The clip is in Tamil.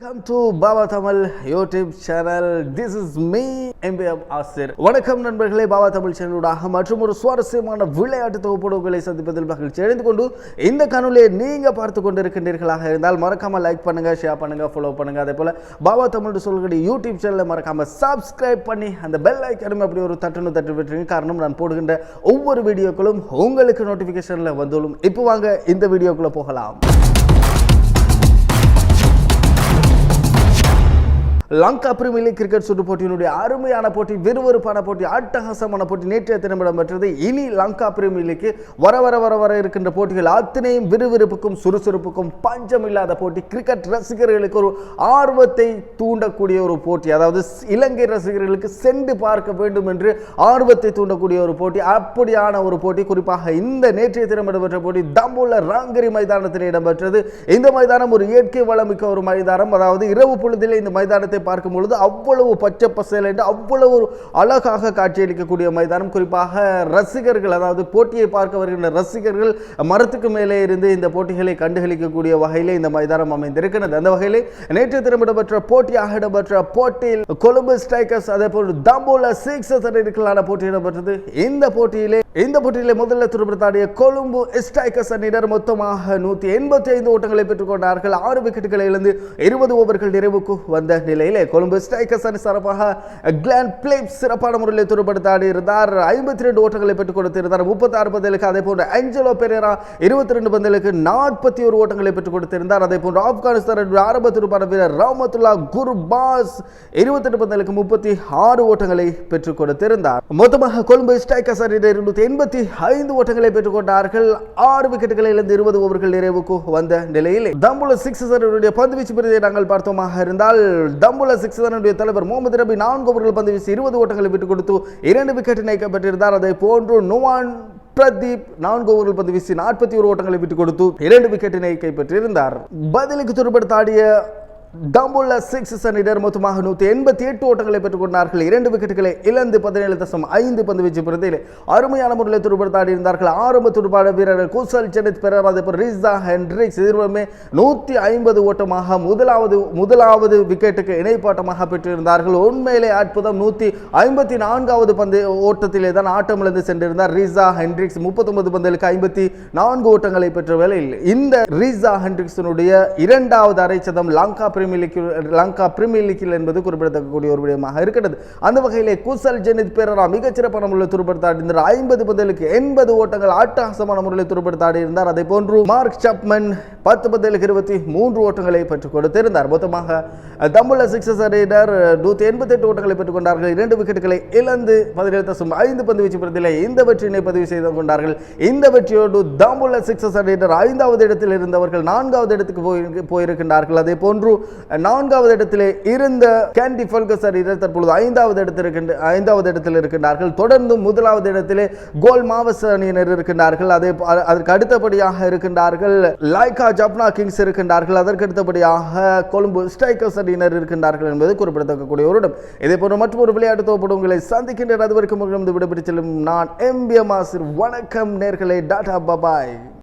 Welcome to Baba Tamil YouTube channel this is me MBM Asir வணக்கம் நண்பர்களே பாபா தமிழ் சேனலூடாக மற்றும் ஒரு சுவாரஸ்யமான விளையாட்டு தொகுப்போடு உங்களை சந்திப்பதில் மகிழ்ச்சி அடைந்து கொண்டு இந்த காணொலியை நீங்கள் பார்த்து கொண்டு இருக்கின்றீர்களாக இருந்தால் மறக்காமல் லைக் பண்ணுங்கள் ஷேர் பண்ணுங்கள் ஃபாலோ பண்ணுங்கள் அதே போல் பாபா தமிழ் சொல்கிற யூடியூப் சேனலை மறக்காமல் சப்ஸ்கிரைப் பண்ணி அந்த பெல் ஐக்கனும் அப்படி ஒரு தட்டுன்னு தட்டு விட்டுருங்க காரணம் நான் போடுகின்ற ஒவ்வொரு வீடியோக்களும் உங்களுக்கு நோட்டிஃபிகேஷனில் வந்துள்ளும். இப்போ வாங்க இந்த வீடியோக்குள்ளே போகலாம். லங்கா பிரிமியர் லீக் கிரிக்கெட் சுற்று போட்டியினுடைய அருமையான போட்டி விறுவிறுப்பான போட்டி அட்டகாசமான போட்டி நேற்றைய தினம் இடம்பெற்றது இனி லங்கா பிரிமியர் லீக்கு வர வர வர வர இருக்கின்ற போட்டிகள் அத்தனையும் விறுவிறுப்புக்கும் சுறுசுறுப்புக்கும் பஞ்சம் இல்லாத போட்டி. கிரிக்கெட் ரசிகர்களுக்கு ஒரு ஆர்வத்தை தூண்டக்கூடிய ஒரு போட்டி. அதாவது இலங்கை ரசிகர்களுக்கு சென்று பார்க்க வேண்டும் என்று ஆர்வத்தை தூண்டக்கூடிய ஒரு போட்டி. அப்படியான ஒரு போட்டி. குறிப்பாக இந்த நேற்றைய தினம் இடம்பெற்ற போட்டி தம்புள்ள ராங்கரி மைதானத்தில் இடம்பெற்றது. இந்த மைதானம் ஒரு இயற்கை வளமிக்க ஒரு மைதானம். அதாவது இரவு பொழுதில் இந்த மைதானத்தை பார்க்கும் பொழுது அவ்வளவு பச்சை பசேல் என்று அவ்வளவு அழகாக காட்சியளிக்கக்கூடிய மைதானம். குறிப்பாக ரசிகர்கள் அதாவது போட்டியை பார்க்க வருகின்ற ரசிகர்கள் மரத்துக்கு மேலே இருந்து இந்த போட்டிகளை கண்டுகளிக்கக்கூடிய வகையிலே இந்த மைதானம் அமைந்திருக்கிறது. அந்த வகையிலே நேற்று தினம் இடம்பெற்ற போட்டியாக இடம்பெற்ற போட்டியில் கொழும்பு ஸ்ட்ரைக்கர்ஸ் அதே போல் தாம்போல சிக்ஸஸ் போட்டி இடம்பெற்றது. இந்த போட்டியிலே இந்த போட்டியில் முதல்ல துருப்பிடித்தாடிய கொழும்பு ஸ்ட்ரைக்கர்ஸ் அணியினர் மொத்தமாக நூற்றி எண்பத்தி ஐந்து ஓட்டங்களை பெற்றுக்கொண்டார்கள் ஆறு விக்கெட்டுகளை இழந்து இருபது ஓவர்கள் நிறைவுக்கு வந்த நிலையிலே கொழும்பு ஸ்ட்ரைக்கர்ஸ் அணி சிறப்பாக கிளான் பிளேப் சிறப்பான முறையில் துருப்படுத்தாடி இருந்தார். ஐம்பத்தி ரெண்டு ஓட்டங்களை பெற்றுக் கொடுத்திருந்தார். முப்பத்தி ஆறு பந்தலுக்கு அதே போன்று அஞ்சலோ பெரேரா இருபத்தி ரெண்டு பந்தலுக்கு நாற்பத்தி ஒரு ஓட்டங்களை பெற்றுக் கொடுத்திருந்தார். அதே போன்று ஆப்கானிஸ்தான் ஆரம்ப துருப்பான வீரர் ராமத்துல்லா குர்பாஸ் இருபத்தெட்டு பந்தலுக்கு முப்பத்தி ஆறு ஓட்டங்களை பெற்றுக் கொடுத்திருந்தார். மொத்தமாக கொழும்பு ஸ்ட்ரைக்கர்ஸ் அணியினர் இருநூத்தி எண்பத்தி ஐந்து ஓட்டங்களை பெற்றுக்கொண்டார்கள். ஆறு விக்கெட்டுகளை இழந்து இருபது ஓவர்கள் நிறைவுக்கு வந்த நிலையில் தம்புல சிக்ஸ் பந்து வீச்சு பிரிவை நாங்கள் பார்த்தோமாக இருந்தால் தம்புல சிக்ஸ் தலைவர் முகமது ரபி நான்கு ஓவர்கள் பந்து வீசி இருபது ஓட்டங்களை விட்டுக் கொடுத்து இரண்டு விக்கெட் நீக்கப்பட்டிருந்தார் அதை போன்று நுவான் பிரதீப் நான்கு ஓவர்கள் பந்து வீசி நாற்பத்தி ஒரு ஓட்டங்களை விட்டுக் கொடுத்து இரண்டு விக்கெட்டினை கைப்பற்றியிருந்தார் பதிலுக்கு துடுப்படுத்தாடிய டம்புள்ள சிக்ஸ் அணியினர் மொத்தமாக நூற்றி எண்பத்தி எட்டு ஓட்டங்களை பெற்றுக் கொண்டார்கள் இரண்டு விக்கெட்டுகளை இழந்து பதினேழு தசம் ஐந்து பந்து வீச்சு பிறந்தில் அருமையான முறையில் துடுப்படுத்தாடி இருந்தார்கள். ஆரம்ப துடுப்பாட வீரர்கள் குசல் ஜெனித் பெரர் ரிசா ஹென்ரிக்ஸ் இருவருமே நூற்றி ஐம்பது ஓட்டமாக முதலாவது முதலாவது விக்கெட்டுக்கு இணைப்பாட்டமாக பெற்றிருந்தார்கள். உண்மையிலே அற்புதம். நூற்றி ஐம்பத்தி நான்காவது பந்து ஓட்டத்திலே தான் ஆட்டம் இழந்து சென்றிருந்தார் ரிசா ஹென்ட்ரிக்ஸ் முப்பத்தொன்பது பந்துகளுக்கு ஐம்பத்தி நான்கு ஓட்டங்களை பெற்ற வேளையில் இந்த ரிசா ஹென்ட்ரிக்ஸனுடைய இரண்டாவது அரைச்சதம் Lanka Premier League Lanka Premier லீக்கில் என்பது குறிப்பிடத்தக்கக்கூடிய ஒரு விடயமாக இருக்கிறது. அந்த வகையிலே குசல் ஜெனித் பேரரா மிகச்சிறப்பான முறையில் துருப்படுத்தாடி இருந்தார் ஐம்பது பந்தலுக்கு எண்பது ஓட்டங்கள் அட்டகாசமான முறையில் துருப்படுத்தாடி இருந்தார் அதே போன்று மார்க் சப்மன் பத்து பந்தலுக்கு இருபத்தி மூன்று ஓட்டங்களை பெற்றுக் கொடுத்திருந்தார். மொத்தமாக தம்புள்ள சிக்ஸஸ் அணியினர் நூற்றி எண்பத்தி எட்டு ஓட்டங்களை பெற்றுக்கொண்டார்கள் இரண்டு விக்கெட்டுகளை இழந்து பதினேழு தசம் ஐந்து பந்து வீச்சு பெறுதிலே இந்த வெற்றியினை பதிவு செய்து கொண்டார்கள். இந்த வெற்றியோடு தம்புள்ள சிக்ஸஸ் அணியினர் ஐந்தாவது இடத்தில் இருந்தவர்கள் நான்காவது இடத்துக்கு போய் போயிருக்கின்றார்கள். அதே போன்று நான்காவது இடத்திலே இருந்த கேண்டி ஃபல்கஸ் இதை தற்பொழுது ஐந்தாவது இடத்தில் இருக்கின்ற ஐந்தாவது இடத்தில் இருக்கின்றார்கள். தொடர்ந்து முதலாவது இடத்திலே கோல் மாவஸ் அணியினர் இருக்கின்றார்கள். அதே அதற்கு அடுத்தபடியாக இருக்கின்றார்கள் லைகா ஜப்னா கிங்ஸ் இருக்கின்றார்கள். அதற்கு அடுத்தபடியாக கொழும்பு ஸ்ட்ரைக்கர்ஸ் அணியினர் இருக்கின்றார்கள் என்பது குறிப்பிடத்தக்கக்கூடிய ஒரு இடம். இதே போன்ற மற்றும் ஒரு விளையாட்டு தொகுப்பு உங்களை சந்திக்கின்ற அதுவரைக்கும் விடைபெற்று செல்லும் நான் எம்பிஎம் ஆசிர். வணக்கம் நேர்களை டாடா பபாய்.